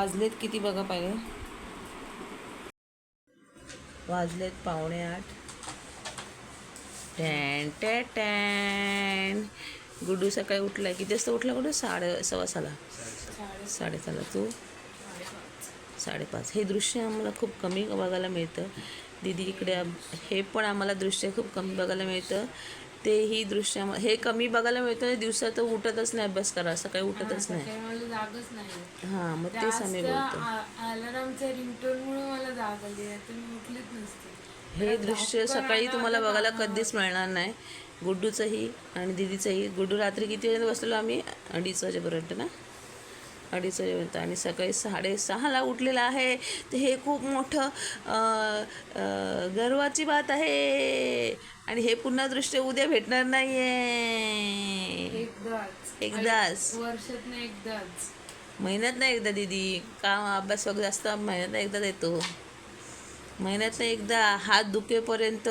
वाजलेत किती बघा पाहिजे वाजलेत पावणे आठ. Tan टॅ tan. गुड्डू सकाळी उठला किती वाजता उठला गुड्डू? साडे सव्वा साला साडेसहाला. तू? साडेपाच. हे दृश्य आम्हाला खूप कमी बघायला मिळतं. दीदी इकडे हे पण आम्हाला दृश्य खूप कमी बघायला मिळतं. तेही दृश्य हे कमी बघायला मिळतं आणि दिवसात उठतच नाही अभ्यास करा सकाळी उठतच नाही. सकाळी मला जागच नाही हां मग तेच आम्ही बोलतो. अलारामच्या रिंगटोन मुळे मला जाग आली आहे तर मी उठलीच नसते. हे दृश्य सकाळी तुम्हाला बघायला कधीच मिळणार नाही. गुड्डूचंही आणि दिदीचंही. गुड्डू रात्री किती वाजता बसलेलो आम्ही? अडीच वाजेपर्यंत ना? अडीच वाजेपर्यंत आणि सकाळी साडेसहाला उठलेलं आहे. तर हे खूप मोठं गर्वाची बात आहे. आणि हे पुन्हा दृश्य उद्या भेटणार नाही आहे एकदाच. एकदाच. वर्षात नाही एकदाच. महिन्यात नाही एकदा दीदी. काम अभ्यास वगैरे जास्त महिन्यात नाही एकदा येतो महिन्यात नाही एकदा हात दुखेपर्यंत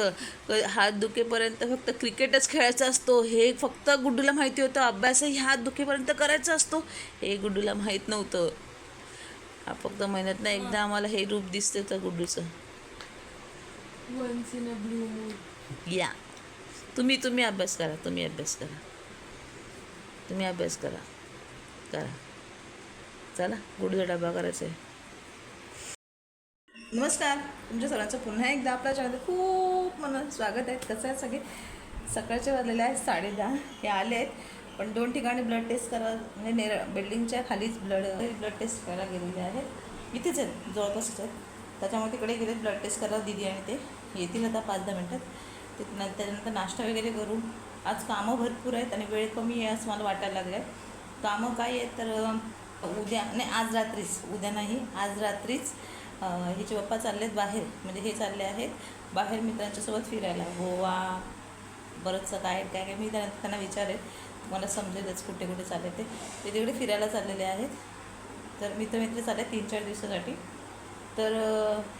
हात दुखेपर्यंत फक्त क्रिकेटच खेळायचा असतो. हे फक्त गुड्डूला माहिती होतं. अभ्यासही हात दुखेपर्यंत करायचा असतो. हे गुड्डूला माहीत नव्हतं. हा फक्त महिन्यात नाही एकदा आम्हाला हे रूप दिसते तर गुड्डूचं. या. तुम्ही तुम्ही अभ्यास करा. तुम्ही अभ्यास करा. तुम्ही अभ्यास करा. करा. चला गुडचा डबा करायचा आहे नमस्कार. तुमच्या सर्वांचं पुन्हा एकदा आपल्या चॅनलमध्ये खूप मनात स्वागत आहे. कसं आहे सगळे? सकाळचे वाजलेले आहेत साडे दहा हे आले आहेत. पण दोन ठिकाणी ब्लड टेस्ट करा म्हणजे नेर बिल्डिंगच्या खालीच ब्लड ब्लड टेस्ट करायला गेलेले आहेत. इथेच आहेत जवळपासच आहेत. त्याच्यामुळे तिकडे गेले ब्लड टेस्ट करायला दिदी आणि ते. येतील आता पाच दहा मिनटात. ते त्याच्यानंतर नाश्ता वगैरे करू आज कामं भरपूर आहेत आणि वेळ कमी आहे असं मला वाटायला लागलं आहे. कामं काय आहेत तर उद्या नाही आज रात्रीच. उद्या नाही आज रात्रीच. हिचे पप्पा चालले आहेत बाहेर म्हणजे हे चालले आहेत बाहेर मित्रांच्यासोबत फिरायला. गोवा बरंचसं काय काय काय मी त्यांना त्यांना विचारेल तुम्हाला समजेलच कुठे कुठे चालले ते. ते तिकडे फिरायला चाललेले आहेत. तर मित्रमित्र चालले तीन चार दिवसासाठी. तर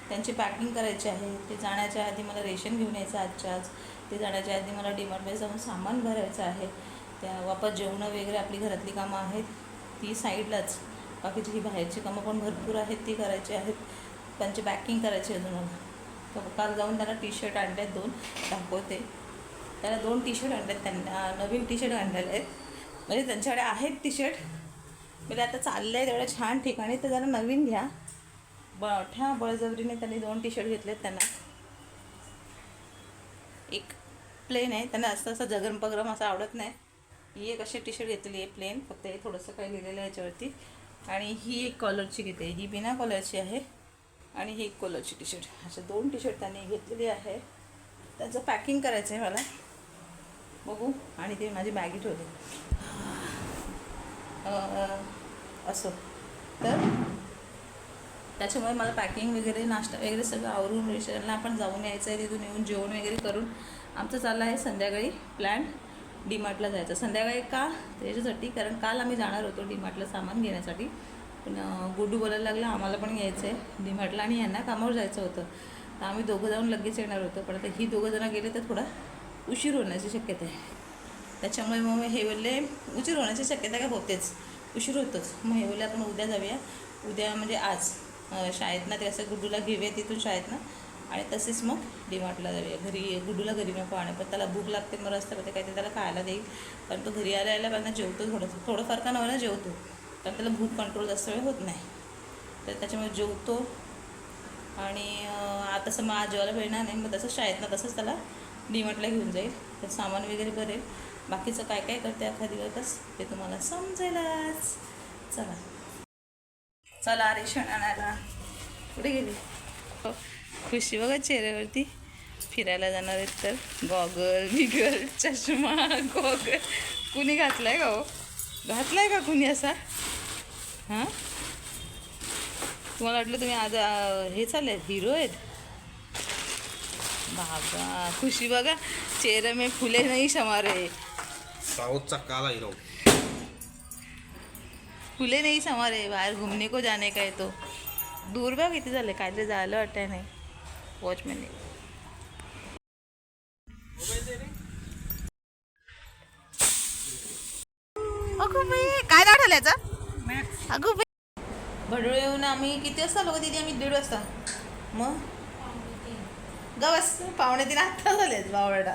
त्यांची पॅकिंग करायची आहे. ते जाण्याच्या आधी मला रेशन घेऊन यायचं आजच्या आज ते जाण्याच्या आधी मला डिमांडमध्ये जाऊन सामान भरायचं आहे. त्या वापस जेवणं वगैरे आपली घरातली कामं आहेत. ती साईडलाच. बाकीची ही बाहेरची कामं पण भरपूर आहेत ती करायची आहेत. त्यांची बॅकिंग करायची अजून मला. तर काल जाऊन त्यांना टी शर्ट आणले आहेत दोन दाखवते. त्याला दोन टी शर्ट आणले आहेत त्यांना. नवीन टी शर्ट आणलेले आहेत. म्हणजे त्यांच्याकडे आहेत टी शर्ट म्हणजे आता चाललं आहे तेवढ्या छान ठिकाणी. तर जरा नवीन घ्या. मोठ्या बळजबरीने त्यांनी दोन टी शर्ट घेतलेत त्यांना. एक प्लेन आहे. त्यांना असं असं जगरम पगरम असं आवडत नाही. ही एक अशी टी शर्ट घेतलेली आहे प्लेन फक्त हे थोडंसं काही लिहिलेलं आहे याच्यावरती. आणि ही एक कॉलरची घेते. ही बिना कॉलरची आहे. आणि ही कोलरची टी शर्ट अशा दोन टी शर्ट त्यांनी घेतलेली आहे. त्यांचं पॅकिंग करायचं आहे मला. बघू. आणि ते माझी बॅगी ठेवली असो असं. तर त्याच्यामुळे मला पॅकिंग वगैरे नाश्ता वगैरे सगळं आवरून रेस्टॉरंटला आपण जाऊन यायचं आहे तिथून येऊन जेवण वगैरे करून आमचं चाललं आहे संध्याकाळी प्लॅन डीमार्टला जायचं. संध्याकाळी का? त्याच्यासाठी कारण काल आम्ही जाणार होतो डीमार्टला सामान घेण्यासाठी. पण गुड्डू बोलायला लागला आम्हाला पण यायचं आहे डीमार्टला आणि यांना कामावर जायचं होतं. तर आम्ही दोघं जाऊन लगेच येणार होतो. पण आता ही दोघं जणं गेले तर थोडा उशीर होण्याची शक्यता आहे. त्याच्यामुळे मग हे बोलले उशीर होण्याची शक्यता काय होतेच. उशीर होतोच. मग हे बोलले आपण उद्या जाऊया. उद्या म्हणजे आज. शाळेतनं ते असं गुड्डूला घेऊया तिथून शाळेतनं आणि तसेच मग डीमार्टला जाऊया. घरी गुड्डूला घरी नको आणि. पण त्याला भूक लागते मग रस्त्यामध्ये काहीतरी त्याला खायला देईल. कारण तो घरी आल्या आल्या त्यांना जेवतो थोडंसं. थोडंफार का नव्हता जेवतो. कारण त्याला भूक कंट्रोल जास्त वेळ होत नाही. तर त्याच्यामुळे जेवतो. आणि आता तसं मग आज जेवायला मिळणार नाही मग तसं शाळेतनं तसंच त्याला डीमार्टला घेऊन जाईल. तर सामान वगैरे भरेल. बाकीचं काय काय करते अख्खा दिवस ते तुम्हाला समजेलच. चला. चला रेशन आणायला. कुठे गेली? हो, खुशी बघा चेहऱ्यावरती. फिरायला जाणार आहेत तर. गॉगल बिगल चष्मा गॉगल. कुणी घातलाय का हो? घातलाय का कुणी असा? हां? तुम्हाला वाटलं तुम्ही आज हे चालले हिरो आहेत? बाबा खुशी बघा चेहरे में फुले नाही समारे साऊथचा काला हिरो फुले नाही समारे बाहेर घुमने को जाने का है तो दूर बघ किती झाले काहीतरी झालं वाटतंय नाही. बाई काय नाव ठेवलं याचं? अगो बाई भडोळ येऊन आम्ही किती वाजता गं दिदी? आम्ही दीड वाजता. मग? गवस पावणे तीन आत्ता झालेत बावडा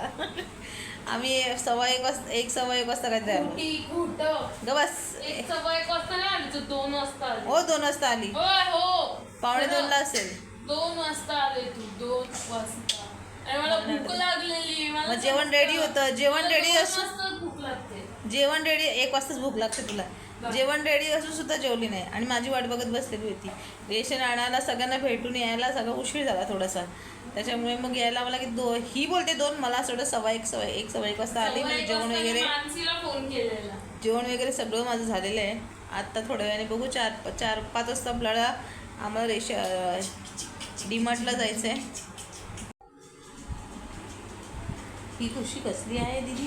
आम्ही सव्वा एक वाजता एक सव्वा एक वाजता काय गवस. एक सव्वा एक वाजता नाही आली तू दोन वाजता आली. हो दोन वाजता आली. हो. पावणे खरं. दोनला असेल. दोन वाजता आले तू दोन वाजता. मला भूक लागलेली. मग जेवण रेडी होतं. जेवण रेडी दोन असू भूक लागते. जेवण रेडी एक वाजताच भूक लागते तुला. जेवण रेडी असून सुद्धा जेवली नाही. आणि माझी वाट बघत बसलेली होती. रेशन आणायला सगळ्यांना भेटून यायला सगळा उशीर झाला थोडासा. त्याच्यामुळे मग यायला मला की दो ही बोलते दोन मला असं सव्वा एक सव्वा एक सव्वा एक वाजता आली सव्वा मी एक जेवण वगैरे जेवण वगैरे सगळं माझं झालेलं आहे. आत्ता थोड्या वेळाने बघू चार चार पाच वाजता आपल्याला आम्हाला रेश डीमार्टला जायचं आहे ही खुशी कसली आहे दिदी?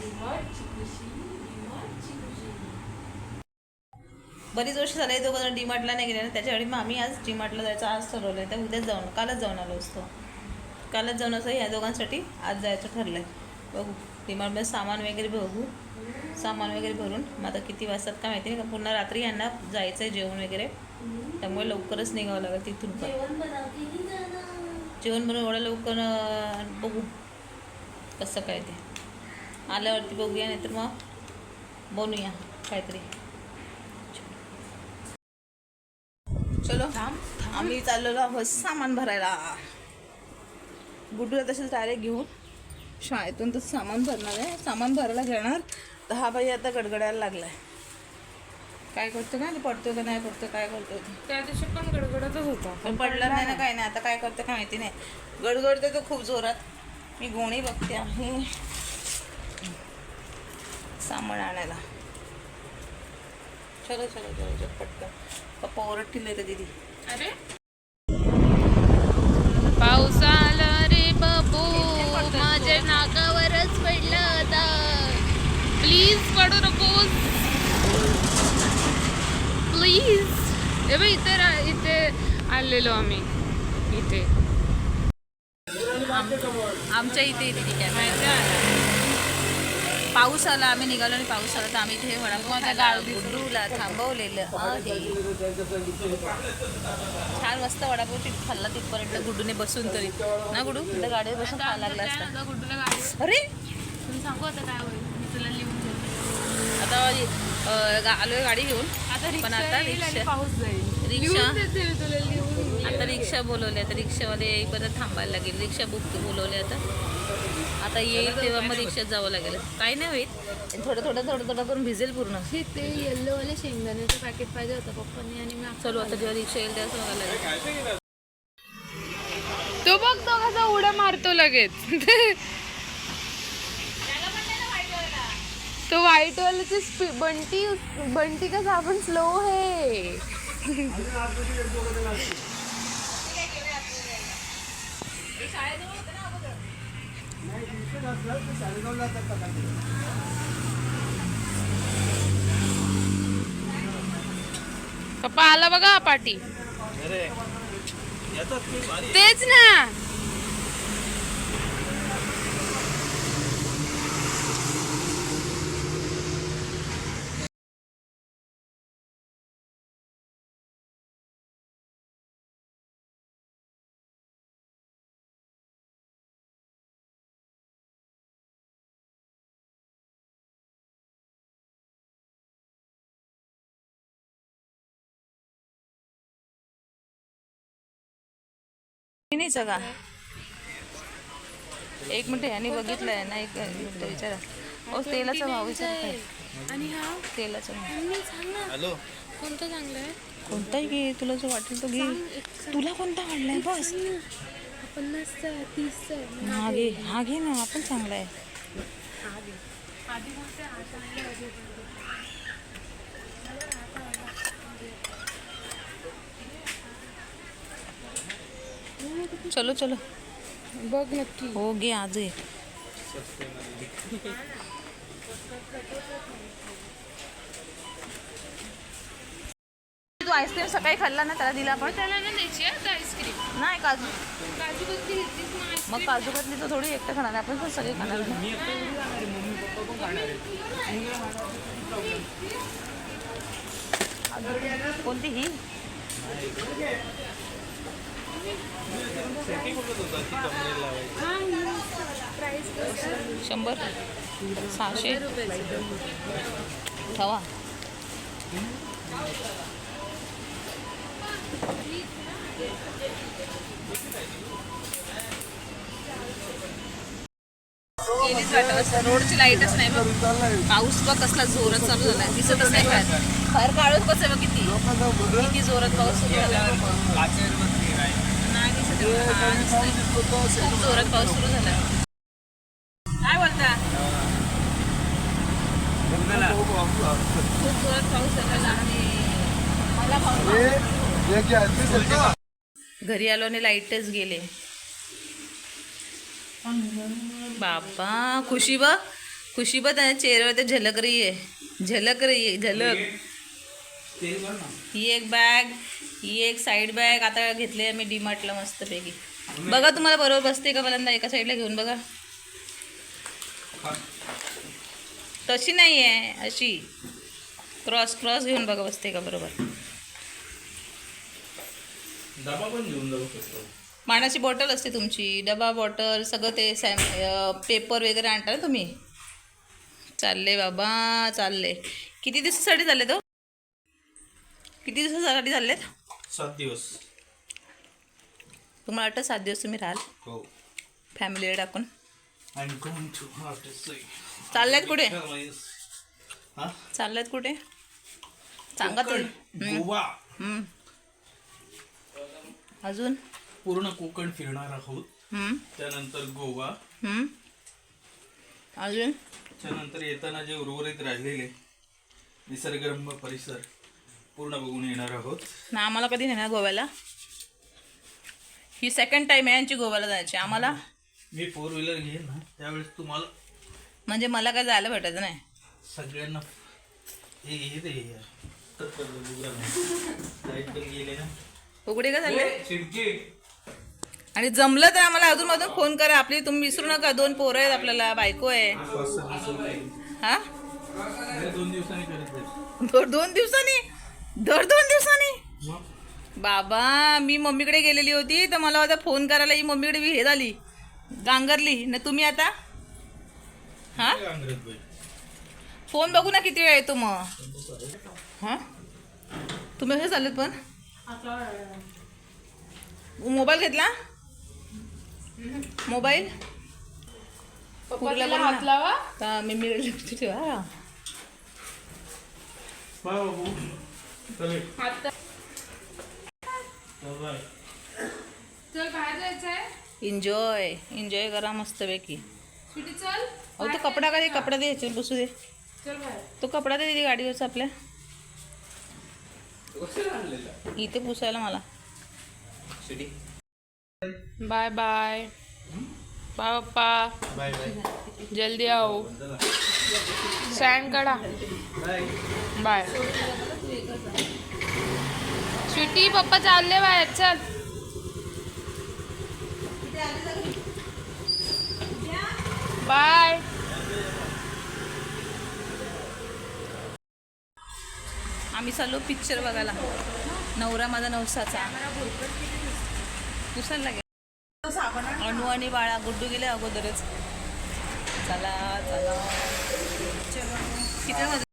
डिमार्टची खुशी डिमार्टची खुशी बरीच वर्ष झाले दोघं जण डीमार्टला नाही गेले ना त्याच्यावेळी मग आम्ही आज डीमार्टला जायचं आज ठरवलं आहे तर उद्याच जाऊन कालच जाऊन आलो असतो. कालच जाऊन असं ह्या दोघांसाठी आज जायचं ठरलं आहे बघू डीमार्टमध्ये सामान वगैरे बघू. सामान वगैरे भरून. मग आता किती वाजतात काय माहिती नाही का पुन्हा रात्री यांना जायचं आहे जेवण वगैरे. त्यामुळे लवकरच निघावं लागेल तिथून पण. जेवण बनवून एवढं लवकर बघू. कसं काय ते. आल्यावरती बघूया नाहीतर मग बनवूया काहीतरी. चलो आम्ही चाललेलो आहोत सामान भरायला. गुड्डूला तसेच डायरेक्ट घेऊन शाळेतून तर सामान भरणार आहे. सामान भरायला घेणार. तर हा बाई आता गडगडायला लागलाय. काय करतो काय पडतो का नाही पडतो काय करतो ते. त्या दिवशी पण गडगडतच होता पण पडला नाही ना काय नाही आता काय करतं काय माहिती नाही. गडगडते तो खूप जोरात. मी गोणी बघते आहे. सामान आणायला. चलो चलो चलो चलो पटकन. पप्पा ओरडतील तर दिदी. अरे? पाऊस आला रे बाबू माझ्या नाकावरच पडला आता. प्लीज पडू नकोस. प्लीज हे बघ इथे इथे आलेलो आम्ही. इथे. आमच्या इथे दिदी काय पाऊस आला आम्ही निघालो आणि पाऊस आला तर आम्ही इथे वडापाव खायला गुड्डूला थांबवलेलं. छान मस्त वडापाव तिथे खाल्ला तिथपर्यंत गुड्डूने बसून तरी. ना गुड्डू? तुला गाडीवर बसून खायला लागला असता? गुड्डूला गाडी अरे! तुम्ही सांगू आता काय होईल. तुला लिहून आता आलोय गाडी घेऊन. पण आता रिक्षा- पाऊस जाईल. रिक्षा. आता रिक्षा बोलवली आता रिक्षावाले येईपर्यंत थांबायला लागेल. रिक्षा बुक बोलवली आता. आता येईल तेव्हा मग रिक्षात जावं लागेल. काही नाही होईल थोडं थोडं थोडं थोडं करून भिजेल पूर्ण. हे ते येल्लो वाले शेंगदाण्याचं पॅकेट पाहिजे होतं पप्पांनी आणि मी चलो आता जेव्हा रिक्षा येईल तेव्हा बघायला लागेल. तो बघ तो कसा उड्या मारतो लगेच. तो व्हाईट वाल्याची स्पी बंटी बंटी का साबण स्लो है. पप्पा आला बघा पाठी अरे येतात की भारी तेच ना नाही सगळा एक मिनिट यांनी बघितलंय ना एक मिनिट विचारा. हो तेलाचा भाव विचार आणि हा? तेलाचा हॅलो. कोणतं चांगलं आहे? कोणताही घे तुला जो वाटेल तो घे. तुला कोणता आवडलाय बस. हा घे. हा घे ना. हा पण चांगला आहे चलो चलो। बघ नक्की. हो घे आज तू आईस्क्रीम सकाळी खाल्ला ना त्याला दिला आपण? त्याला ना द्यायची आहे आईस्क्रीम. नाही काजू. काजू कतली घेतलीस ना मग काजू कतली तर थोडी एकटं खाणार आहे. आपण पण सगळे खाणार ना. कोणती ही सेटिंग कुठं होता ती कमरेला लावायची शंभर सहाशे ठेवा शंभर? सहाशे? हवा रोडची लाईटच नाही बघ. पाऊस बघ कसला जोरात चालू झालाय. दिसतच नाही काय बाहेर काळोख कसं बघ किती. किती जोरात पाऊस सुरू झाला नाही दिसत एवढं. हा, दिसतंय. खूप जोरात पाऊस सुरू झाला काय बोलता खूप जोरात पाऊस आणि घरी आलो आणि लाईटच गेले. बाबा खुशी बघ. खुशी बघ त्याच्या चेहऱ्यावर ते झलक रही आहे. झलक रही आहे झलक. ही एक बॅग ही एक साईड बॅग आता घेतली मी डीमार्टला मस्तपैकी. बघा तुम्हाला बरोबर बसते का पहिल्यांदा? एका साईडला घेऊन बघा. तशी नाही आहे अशी. क्रॉस क्रॉस घेऊन बघा बसते का बरोबर. डबा पण घेऊन जाऊ शकतो. पाण्याची बॉटल असते तुमची. डबा बॉटल सगळं ते सॅम पेपर वगैरे आणता ना तुम्ही? चालले बाबा चालले. किती दिवसासाठी चालले तो किती दिवसासाठी चाललेत? सात दिवस. तुम्हाला वाटतं सात दिवस तुम्ही राहाल? हो. फॅमिलीला टाकून. I am going to heart चाललेत कुठे? हा? चाललेत कुठे? सांगा तुम्ही. गोवा. हम्म. अजून? पूर्ण कोकण फिरणार आहोत. हम्म, त्यानंतर गोवा. हम्म. अजून? त्यानंतर येताना जे उर्वरित राहिलेले निसर्गरम्य परिसर. पूर्ण बघून येणार आहोत. ना आम्हाला कधी नेणार गोव्याला? ही सेकंड टाइम आहे यांची गोव्याला जायची. आम्हाला? मी फोर व्हीलर घेईन ना त्यावेळेस तुम्हाला म्हणजे मला काय जायला भेटायचं नाही. सगळ्यांना हे हे ते लाइट पण गेले ना. उघडे का चिडकी. आणि जमलं तर आम्हाला अजून मधून फोन करा. आपली तुम्ही विसरू नका. दोन पोरं आहेत आपल्याला. बायको आहे. हा? दोन दिवसांनी करत दोन दिवसांनी? दर दोन दिवसांनी? बाबा मी मम्मीकडे गेलेली होती तर मला आता फोन करायला ही मम्मीकडे हे झाली. गांगरली ना तुम्ही आता? हा? फोन बघू ना किती वेळ येतो मग. हा? तुम्ही कसे चाललेत पण? मोबाईल घेतला? मोबाईल? मी मिळेल ठेवा. चले. चल एन्जॉय एन्जॉय करा मस्तपैकी. स्वीटी चल. अहो तो कपडा का दे कपडा दे ह्याच्यावर बसू दे. चल तो कपडा दे दे गाडीवरचा आपल्या. इथे पुसायला मला. Bye bye. बाय पप्पा. Bye bye. जल्दी आओ. स्टँड काढा. बाय. स्वीटी पप्पा चालले बाहेर चल बाय आम्ही चाललो पिक्चर बघायला. नवरा माझा नवसाचा. पुसायला लागेल. अनु आणि बाळा गुड्डू गेले अगोदरच. चला चला. किती वाजले?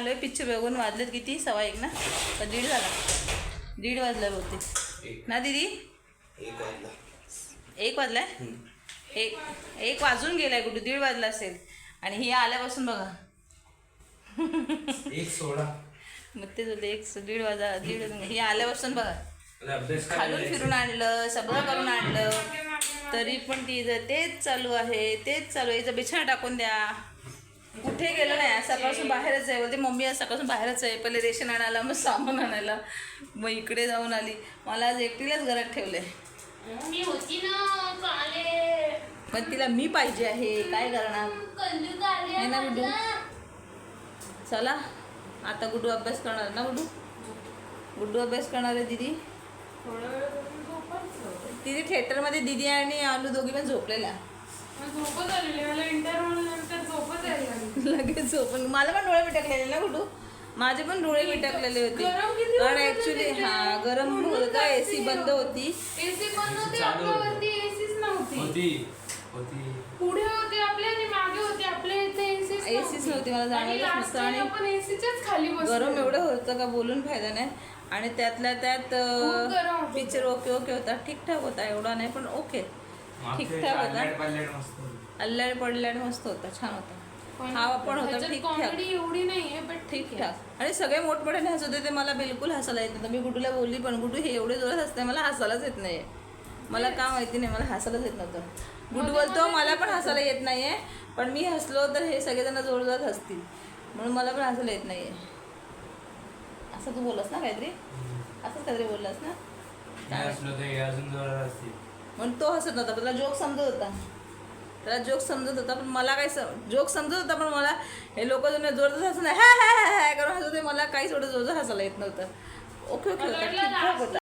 आलोय पिक्चर बघून वाजलेत किती? सव्वा एक ना? दीड झाला. दीड वाजला बहुतेक ना दीदी? एक वाजलाय? एक एक वाजून गेलाय कुठे? दीड वाजला असेल. आणि ही आल्यापासून बघा. एक सोडा मग ते बोलते एक दीड वाजा दीड वाजून- ही आल्यापासून बघा. खालून फिरून आणलं सगळं करून आणलं. तरी पण ती तेच चालू आहे तेच चालू आहे. बिछाना टाकून द्या. कुठे गेलं नाही. आज सकाळपासून बाहेरच आहे. बोलते मम्मी आज सकाळपासून बाहेरच आहे. पहिले रेशन आणायला मग सामान आणायला. मग इकडे जाऊन आली. मला आज एकटीलाच घरात ठेवलंय. मी होती ना काले. पण तिला मी पाहिजे आहे. काय करणार? है ना गुड्डू? चला आता गुड्डू अभ्यास करणार ना गुड्डू? गुड्डू अभ्यास करणार आहे दीदी. दीदी थिएटरमध्ये दीदी आणि आलू दोघी पण झोपलेल्या. लगेच झोपून. मला पण डोळे मिटकलेले ना गुड्डू? माझे पण डोळे मिटकलेले होते. कारण होतं ऍक्च्युली? हा गरम होता एसी बंद होती? एसी बंद होती. आपल्यावरती एसीच नव्हती. होती. होती. पुढे होते आपल्या आणि मागे होते आपल्या इथे एसीच नव्हती मला जाणवलंच नसतं. आणि एसीच्याच खाली गरम एवढं होतं का? बोलून फायदा नाही. आणि त्यातल्या त्यात. पिक्चर ओके ओके होता. ठीकठाक होता एवढा नाही पण ओके ठीकठाक होता. अल्लाड पडल्याड मस्त होता छान होता. हवा पण होता. ठीकठाक कॉमेडी एवढी नाहीये बट ठीक आहे. ठीकठाक आणि सगळे मोठमोठ्याने हसत होते मला बिलकुल हसायला येत नव्हतं मी गुडूला बोलली पण गुडू हे एवढे जोरात हसते मला हसायलाच येत नाही मला का माहिती नाही मला हसायलाच येत नव्हतं. गुडू बोलतो मला पण हसायला येत नाहीये पण मी हसलो तर हे सगळेजण जोरजोरात हसतील. म्हणून मला पण हसायला येत नाहीये. असं तू बोललास ना काहीतरी? असंच काहीतरी बोललास ना? म्हणून तो हसत नव्हता त्याला जोक समजत होता. त्याला जोक समजत होता पण मला काही जोक समजत होता पण मला हे लोक जोर जोरदार हसत नाही हा हा हा हा करून हसत होते. मला काहीच एवढं जोरदार हसायला येत नव्हतं. ओके ओके होता ठीकठाक होता.